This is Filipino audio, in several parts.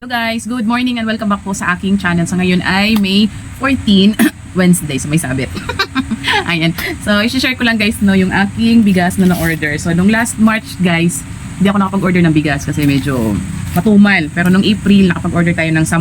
Hello guys, good morning and welcome back po sa aking channel. So ngayon ay May 14, Wednesday. So may sabit. Ayan. So i-share ko lang guys no yung aking bigas na na-order. So nung last March guys, hindi ako nakapag-order ng bigas kasi medyo matumal. Pero nung April, nakapag-order tayo ng 10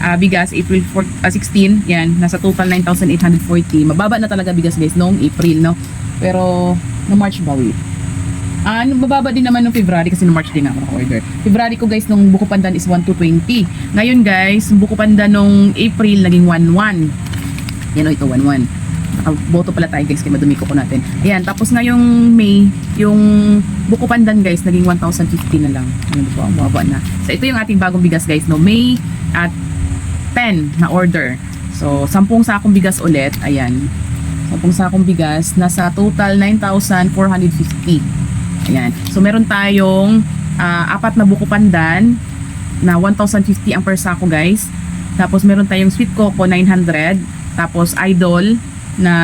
ah, bigas, April 4, ah, 16. Yan, nasa total 9,840. Mababa na talaga bigas guys noong April, no? Pero no March bawi. Ah, ano, bababa din naman nung February kasi nung March din ako naka-order. February ko guys nung buko pandan is 1 to 20. Ngayon guys, buko pandan nung April naging 1-1. Yan o, ito 1-1. Nakaboto pala tayo guys kaya madumi ko ko natin. Ayan, tapos ngayong May, yung buko pandan guys naging 1,050 na lang. Ano po, ang baba na. So ito yung ating bagong bigas guys no. May at 10 na order. So 10 sakong bigas ulit. Ayan. 10 sakong bigas nasa total 9,450. Ayan. So meron tayong ah, apat na buko pandan na 1,050 ang per sako guys. Tapos meron tayong sweet coco 900. Tapos idol na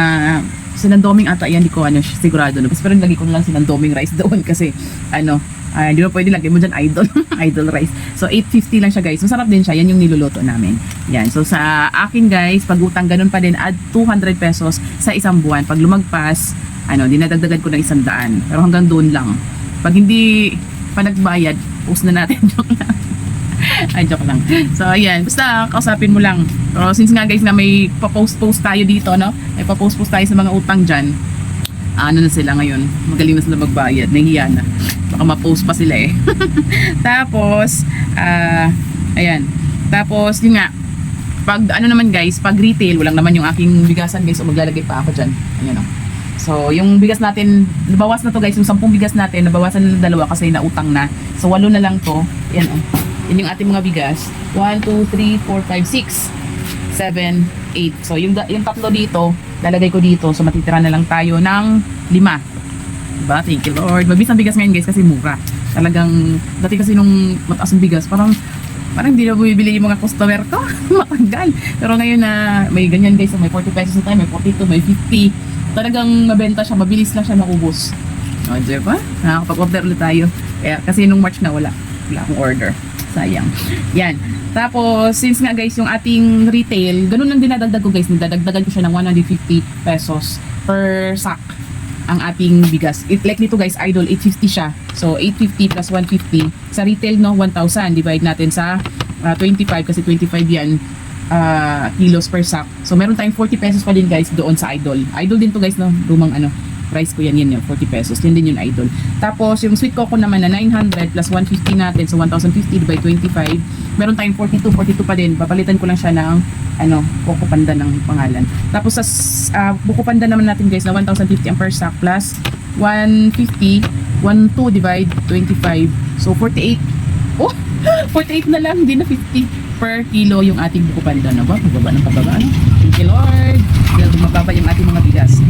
sinandoming ata yan, di ko ano, sigurado no. Pero lagi ko lang sinandoming rice doon kasi ano, ah, hindi mo pwede lagay mo dyan idol, idol rice. So 850 lang siya guys. Masarap din siya, yan yung niluluto namin. Yan. So sa akin guys, pag utang ganun pa din, add 200 pesos sa isang buwan. Pag lumagpas, ano, dinadagdagan ko ng isang daan. Pero hanggang doon lang. Pag hindi pa nagbayad, post na natin. Joke lang. Ay, joke lang. So, ayan. Basta, kausapin mo lang. Pero since nga guys na may pa-post-post tayo dito, no? May pa-post-post tayo sa mga utang dyan. Ano na sila ngayon? Magaling na sila magbayad. Nahihiya na. Baka ma-post pa sila eh. Tapos, ah, ayan. Tapos, yun nga. Pag ano naman guys, pag retail, walang naman yung aking bigasan guys. O maglalagay pa ako dyan. Ayan o. So, yung bigas natin, nabawas na to guys, yung 10 bigas natin, nabawasan na ng dalawa kasi nautang na. So, walo na lang to. Yan o. Yan yung ating mga bigas. 1, 2, 3, 4, 5, 6, 7, 8. So, yung, yung tatlo dito, lalagay ko dito. So, matitira na lang tayo ng lima. Diba? Thank you Lord. Mabis ang bigas ngayon guys kasi mura. Talagang, dati kasi nung mataas ang bigas, parang parang hindi na bumibili yung mga customer ko. Matanggal. Pero ngayon na may ganyan guys, may 40 pesos na tayo, may 42, may 50. Talagang mabenta siya, mabilis lang siya maubos. O, di ba? Nakakapag-order ulit tayo. Kaya, kasi nung March na wala. Wala akong order. Sayang. Yan. Tapos, since nga guys, yung ating retail, ganun lang dinadagdag ko guys. Nidadagdagan ko siya ng 150 pesos per sack ang ating bigas. It, like nito guys, idol, 850 siya. So, 850 plus 150. Sa retail, no, 1,000. Divide natin sa ah, 25 kasi 25 yan ah, kilos per sack. So, meron tayong 40 pesos pa din guys doon sa idol. Idol din to guys, no? Lumang ano, price ko yan yan yun, 40 pesos. Yan din yung idol. Tapos, yung sweet coco naman na 900 plus 150 natin, so 1,050 by 25. Meron tayong 42, 42 pa din. Papalitan ko lang siya ng ano, coco panda ng pangalan. Tapos sa uh, buko panda naman natin guys na 1,050 ang per sack plus 150, 12 divide 25. So 48. Oh, 48 na lang, hindi na 50 per kilo yung ating buko panda. No ba? Pababa ng pababa. Ano? Thank you Lord. Dahil mababa yung ating mga bigas.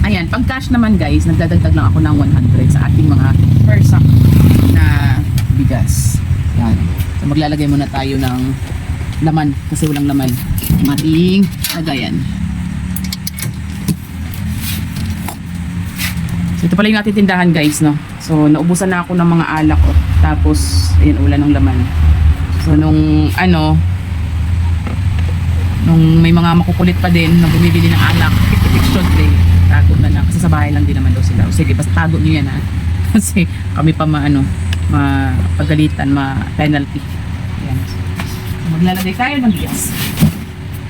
Ayan, pag cash naman guys, nagdadagdag lang ako ng 100 sa ating mga per sack na bigas. Yan. So maglalagay muna tayo ng laman kasi walang laman. Ang ating lagayan. So ito pala yung ating tindahan guys, no? So naubusan na ako ng mga alak ko. Tapos, ayun, wala ng laman. So nung ano, nung may mga makukulit pa din na bumibili ng alak, fiction day, tago na lang. Kasi sa bahay lang din naman daw sila. O, sige, basta tago nyo yan ha. Kasi kami pa maano, mapagalitan, ma-penalty. Ayan. So, maglalagay tayo ng bigas.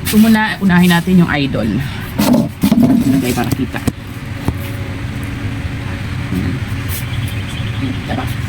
Ito muna, unahin natin yung idol. Lagay para kita. Ayan, diba?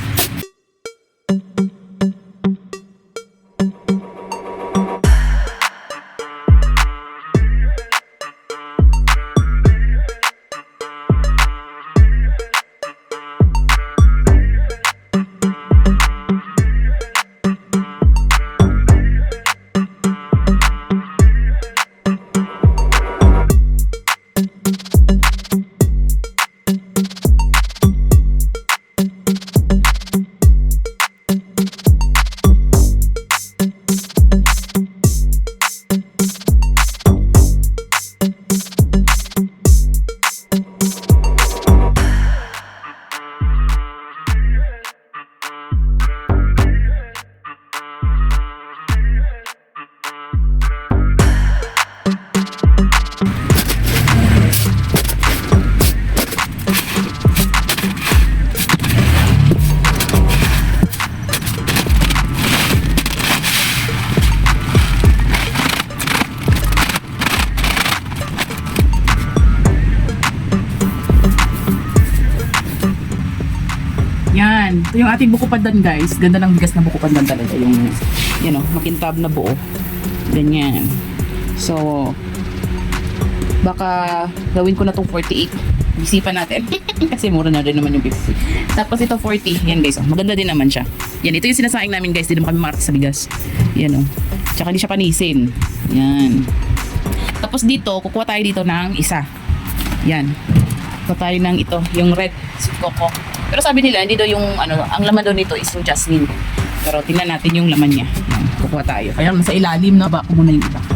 Yung ating buko pandan guys. Ganda ng bigas na buko pandan talaga. Yung, you know, makintab na buo. Ganyan. So, baka gawin ko na tong 48. Isipan natin. Kasi mura na rin naman yung 50. Tapos ito 40. Yan guys, oh. maganda din naman siya. Yan, ito yung sinasaing namin guys. Hindi naman kami market sa bigas. Yan oh. Tsaka hindi siya panisin. Yan. Tapos dito, kukuha tayo dito ng isa. Yan. Kukuha tayo ng ito, yung red coco. Pero sabi nila, hindi daw yung, ano, ang laman daw nito is yung jasmine. Pero tingnan natin yung laman niya. Kukuha tayo. Kaya nasa ilalim na ba muna yung iba.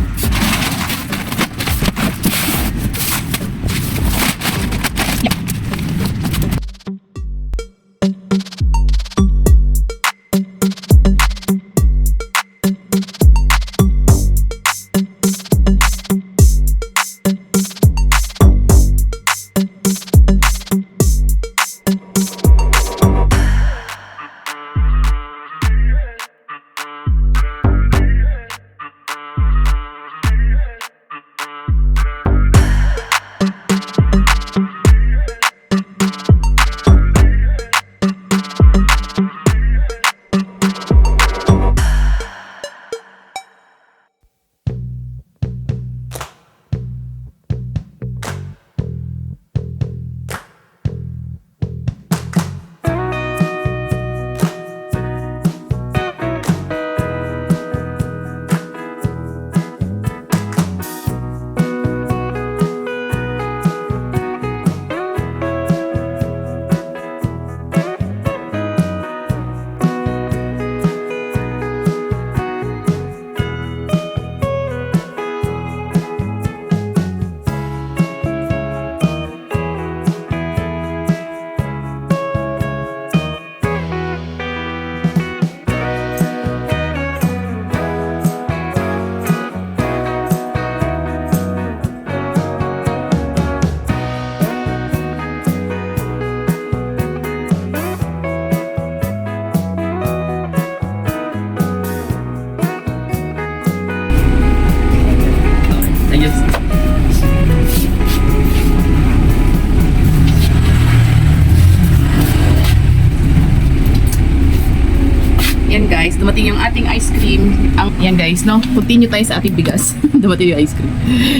Yan guys, dumating yung ating ice cream. Ang, yan guys, no? Continue tayo sa ating bigas. dumating yung ice cream.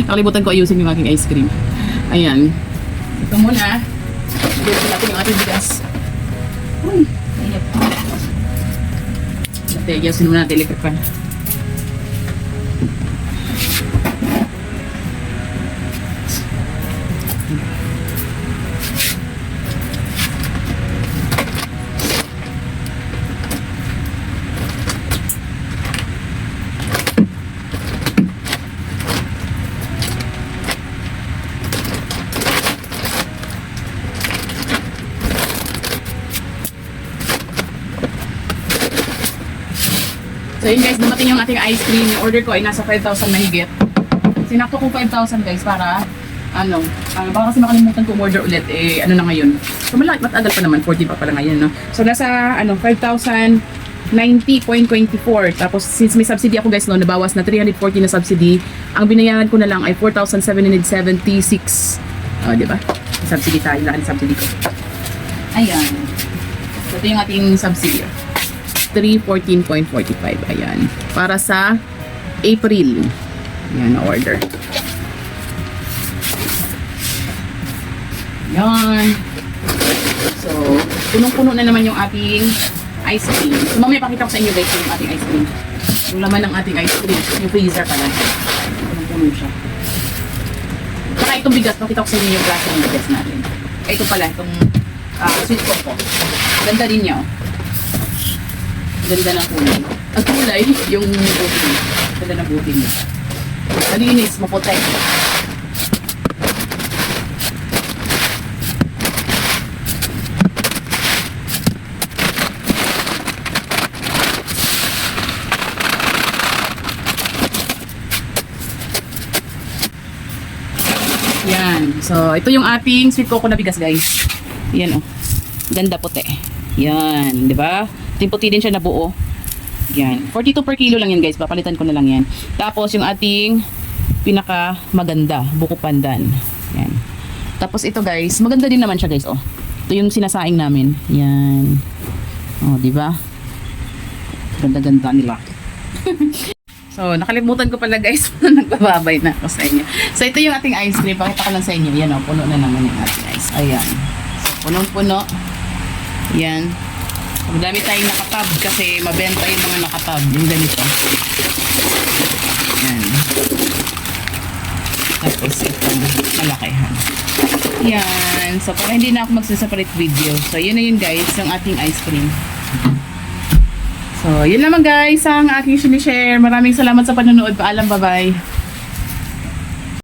Nakalimutan ko ayusin yung aking ice cream. Ayan. Ito muna. Ayusin natin yung ating bigas. Uy, init. Ate, ayusin muna natin electric fan. So yun guys, dumating yung ating ice cream. Yung order ko ay nasa 5,000 na higit. Sinakto ko 5,000 guys para ano, ah, baka kasi makalimutan ko order ulit eh ano na ngayon. So malaki, matagal pa naman, 40 pa pala ngayon, no? So nasa ano, 5,090.24. Tapos since may subsidy ako guys no, nabawas na 340 na subsidy, ang binayaran ko na lang ay 4,776. Oh, di ba? Subsidy tayo, lahat subsidy ko. Ayan. Ito yung ating subsidy. 314.45. Ayan. Para sa April. Ayan, order. Ayan. So, punong-puno na naman yung ating ice cream. So, mamaya pakita ko sa inyo guys yung ating ice cream. Yung laman ng ating ice cream. Yung freezer pala. Punong-puno siya. Saka itong bigas, pakita ko sa inyo yung klase ng bigas natin. Ito pala, itong ah, sweet coco. Ganda din niya, oh. Ganda ng kulay. Ang kulay, yung buti. Ganda ng buti niya. Malinis, maputi. Yan. So, ito yung ating sweet coco na bigas, guys. Yan, oh. Ganda puti. Yan, di ba? Timputi din siya na buo. Yan. 42 per kilo lang yan, guys. Papalitan ko na lang yan. Tapos, yung ating pinaka maganda, buko pandan. Yan. Tapos, ito, guys. Maganda din naman siya, guys, oh. Ito yung sinasaing namin. Yan. Oh, di ba? Ganda-ganda nila. so, nakalimutan ko pala guys, nagbababay na ako sa inyo. So, ito yung ating ice cream. Pakita ko lang sa inyo. Yan o, puno na naman yung ating ice. Ayan. So, punong-puno. Yan. Madami tayong nakatab kasi mabenta yung mga nakatab. Yung ganito. Yan. Tapos itong malakihan. Yan. So, para hindi na ako magsaseparate video. So, yun na yun guys, yung ating ice cream. So, yun naman guys ang aking sinishare. Maraming salamat sa panonood. Paalam, bye-bye.